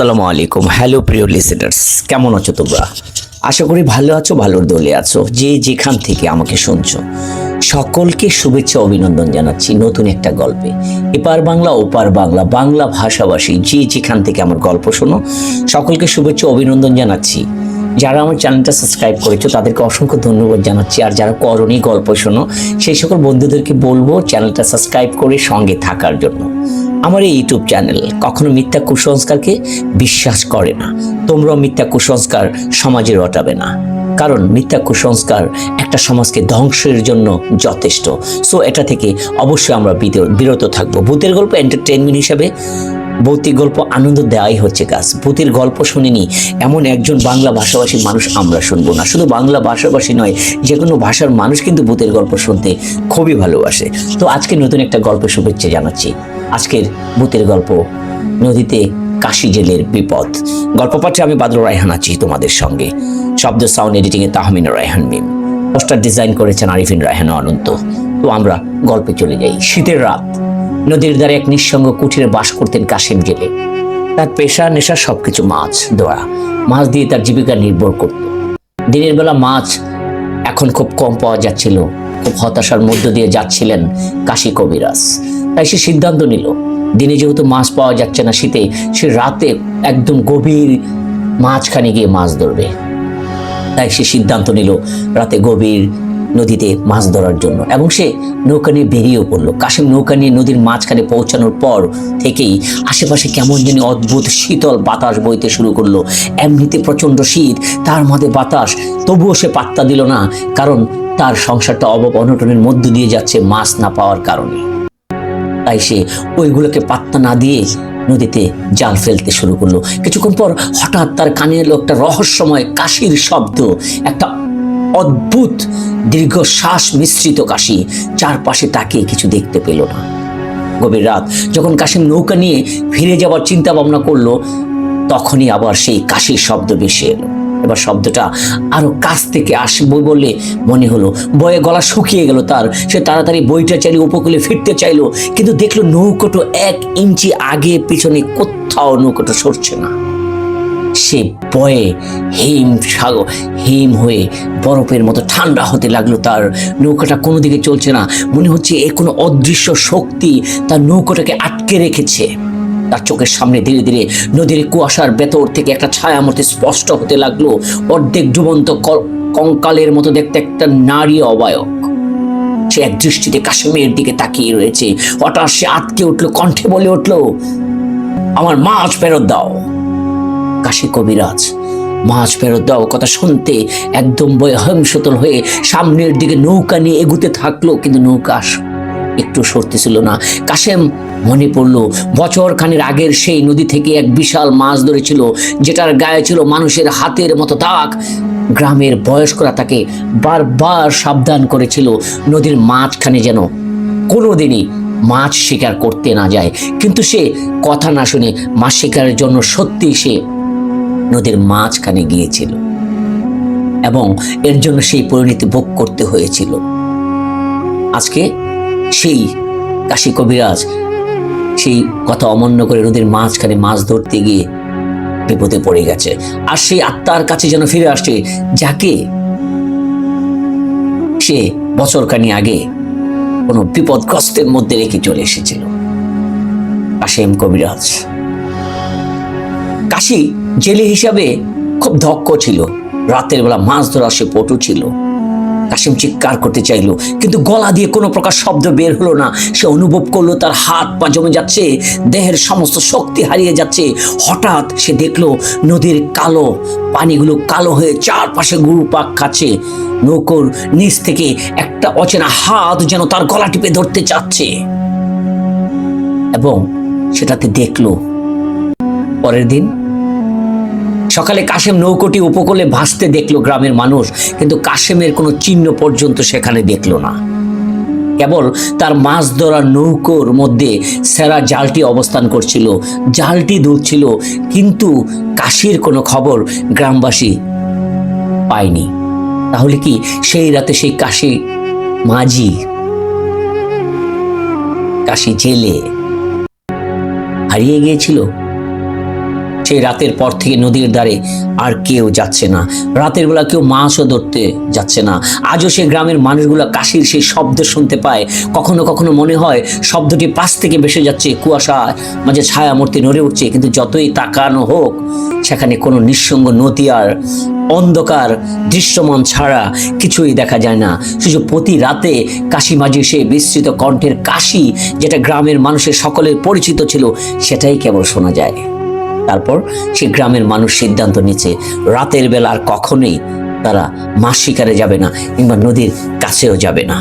আসসালামু আলাইকুম। হ্যালো প্রিয় লিসেনার্স কেমন আছো তোমরা? আশা করি ভালো আছো, ভালোর দলে আছো। যে যেখান থেকে আমাকে শুনছো, সকলকে শুভেচ্ছা, অভিনন্দন জানাচ্ছি নতুন একটা গল্পে। এপার বাংলা, ওপার বাংলা বাংলা ভাষাভাষী, যে যেখান থেকে আমার গল্প শোনো, সকলকে শুভেচ্ছা, অভিনন্দন জানাচ্ছি। যারা আমার চ্যানেলটা সাবস্ক্রাইব করেছ, তাদেরকে অসংখ্য ধন্যবাদ জানাচ্ছি। আর যারা করণী গল্প শোনো, সেই সকল বন্ধুদেরকে বলব, চ্যানেলটা সাবস্ক্রাইব করে সঙ্গে থাকার জন্য। আমার এই ইউটিউব চ্যানেল কখনো মিথ্যা কুসংস্কারকে বিশ্বাস করে না। তোমরাও মিথ্যা কুসংস্কার সমাজে রটাবে না। কারণ মিথ্যা কুসংস্কার একটা সমাজকে ধ্বংসের জন্য যথেষ্ট। সো এটা থেকে অবশ্যই আমরা বিরত থাকব। ভূতের গল্প এন্টারটেনমেন্ট হিসাবে ভৌতিক গল্প আনন্দ দেওয়াই হচ্ছে কাজ ভূতের গল্প শুনিনি, এমন একজন বাংলা ভাষাভাষী মানুষ আমরা শুনব না। শুধু বাংলা ভাষাভাষী নয়, যে কোনো ভাষার মানুষ কিন্তু ভূতের গল্প শুনতে খুবই ভালোবাসে। তো আজকে নতুন একটা গল্প শুভেচ্ছা জানাচ্ছি। আজকের ভূতের গল্প। নদীতে কাশি জেলের বিপদ। গল্প পাঠে আমি বাদর রায়হান আছি তোমাদের সঙ্গে। শব্দ সাউন্ড এডিটিং এ তাহমিন রায়হান মিম। পোস্টার ডিজাইন করেছেন আরিফিন রায়হান অনন্ত। তো আমরা গল্পে চলে যাই। শীতের রাত। নদীর ধারে এক নিঃসঙ্গ কুঠিরে বাস করতেন কাশিম জেলে। তার পেশা, নেশা সবকিছু মাছ ধরা। মাছ দিয়ে তার জীবিকা নির্ভর করত। দিনের বেলা মাছ এখন খুব কম পাওয়া যাচ্ছিল। খুব হতাশার মধ্য দিয়ে যাচ্ছিলেন কাশী কবিরাজ। তাই সে সিদ্ধান্ত নিল, দিনে যেহেতু মাছ পাওয়া যাচ্ছে না শীতে, সে রাতে একদম গভীর মাঝখানে গিয়ে মাছ ধরবে। তাই সে সিদ্ধান্ত নিল, রাতে গভীর নদীতে মাছ ধরার জন্য। এবং সে নৌকা নিয়ে বেরিয়েও পড়ল। কাশিম নৌকা নিয়ে নদীর মাঝখানে পৌঁছানোর পর থেকেই আশেপাশে কেমন যেন অদ্ভুত শীতল বাতাস বইতে শুরু করল। এমনিতে প্রচণ্ড শীত, তার মধ্যে বাতাস। তবুও সে পাত্তা দিল না, কারণ তার সংসারটা অভাব অনটনের মধ্য দিয়ে যাচ্ছে মাছ না পাওয়ার কারণে। তাই সে ওইগুলোকে পাত্তা না দিয়ে নদীতে জাল ফেলতে শুরু করল। কিছুক্ষণ পর হঠাৎ তার কানে এলো একটা রহস্যময় কাশির শব্দ, একটা অদ্ভুত দীর্ঘ শ্বাস মিশ্রিত কাশি। চারপাশে তাকে কিছু দেখতে পেল না। গভীর রাত, যখন কাশিম নৌকা নিয়ে ফিরে যাওয়ার চিন্তা ভাবনা করল, তখনই আবার সেই কাশির শব্দ ভেসে এলো। এবার শব্দটা আরও কাছ থেকে আসবে বলে মনে হলো। বয়ে গলা শুকিয়ে গেল তার। সে তাড়াতাড়ি বইটা চালিয়ে উপকূলে ফিরতে চাইলো, কিন্তু দেখল নৌকোটো এক ইঞ্চি আগে পিছনে কোথাও নৌকোটো সরছে না। সে বয়ে হিম সাগর হিম হয়ে বরফের মতো ঠান্ডা হতে লাগল। তার নৌকাটা কোনো দিকে চলছে না। মনে হচ্ছে এ কোনো অদৃশ্য শক্তি তার নৌকাটাকে আটকে রেখেছে। তার চোখের সামনে ধীরে ধীরে নদীর কুয়াশার ভেতর থেকে একটা ছায়া মতো স্পষ্ট হতে লাগল। অর্ধেক ডুবন্ত কঙ্কালের মতো দেখতে একটা নারী অবায়ক। সে এক দৃষ্টিতে কাশ্মীরের দিকে তাকিয়ে রয়েছে। হঠাৎ সে আটকে উঠল, কণ্ঠে বলে উঠল, আমার মাছ ফেরত দাও। কাশী কবিরাজ। মাছ ফেরত দাও, কথা শুনতে একদম বয়হংসতল হয়ে সামনের দিকে নৌকা নিয়ে এগুতে থাকল, কিন্তু নৌকা একটু সরতেছিল না। কাশেম মনে পড়ল বছর খানের আগের সেই নদী থেকে এক বিশাল মাছ ধরেছিল, যেটার গায়ে ছিল মানুষের হাতের মতো দাগ। গ্রামের বয়স্করা তাকে বারবার সাবধান করেছিল, নদীর মাঝখানে যেন কোনোদিনই মাছ শিকার করতে না যায়। কিন্তু সে কথা না শুনে মাছ শিকারের জন্য সত্যি সে নদীর মাঝখানে গিয়েছিল এবং এর জন্য সেই পরিণতি ভোগ করতে হয়েছিল। আজকে সেই কাশী কবিরাজ সেই কথা অমান্য করে নদীর মাঝখানে মাছ ধরতে গিয়ে বিপদে পড়ে গেছে। আর সেই আত্মার কাছে যেন ফিরে আসছে যাকে সে বছরখানি আগে কোনো বিপদগ্রস্তের মধ্যে রেখে চলে এসেছিল। কাশেম কবিরাজ। কাশি জেলে হিসাবে খুব দক্ষ ছিল। রাতের বেলা মাছ ধরা সে পটু ছিল। কাশিম চিৎকার করতে চাইলো, কিন্তু গলা দিয়ে কোনো প্রকার শব্দ বের হলো না। সে অনুভব করল, তার হাত পা জমে যাচ্ছে, দেহের সমস্ত শক্তি হারিয়ে যাচ্ছে। হঠাৎ সে দেখল, নদীর কালো পানিগুলো কালো হয়ে চারপাশে গুরুপাক খাচ্ছে। নৌকোর নিচ থেকে একটা অচেনা হাত যেন তার গলা টিপে ধরতে চাচ্ছে। এবং সেটাতে দেখল, পরের দিন সকালে কাশেম নৌকোটি উপকূলে ভাসতে দেখল গ্রামের মানুষ, কিন্তু কাশেমের কোনো চিহ্ন পর্যন্ত সেখানে দেখল না। কেবল তার মাছ ধরা নৌকোর মধ্যে সেরা জালটি অবস্থান করছিল, জালটি দুলছিল কিন্তু কাশির কোনো খবর গ্রামবাসী পায়নি। তাহলে কি সেই রাতে সেই কাশি মাঝি, কাশি জেলে হারিয়ে গিয়েছিল? সেই রাতের পর থেকে নদীর ধারে আর কেউ যাচ্ছে না। রাতের বেলা কেউ মাছও ধরতে যাচ্ছে না। আজও সেই গ্রামের মানুষগুলো কাশির সেই শব্দ শুনতে পায়। কখনো কখনো মনে হয় শব্দটি পাশ থেকে ভেসে যাচ্ছে, কুয়াশা মাঝে ছায়া মূর্তি নড়ে উঠছে, কিন্তু যতই তাকানো হোক, সেখানে কোনো নিঃসঙ্গ নদী আর অন্ধকার দৃশ্যমান ছাড়া কিছুই দেখা যায় না। শুধু প্রতি রাতে কাশি মাঝি সে বিস্তৃত কণ্ঠের কাশি যেটা গ্রামের মানুষের সকলের পরিচিত ছিল, সেটাই কেবল শোনা যায়। তারপর সে গ্রামের মানুষ সিদ্ধান্ত নিচ্ছে রাতের বেলা আর কখনোই তারা মাছ শিকারে যাবে না কিংবা নদীর কাছেও যাবে না।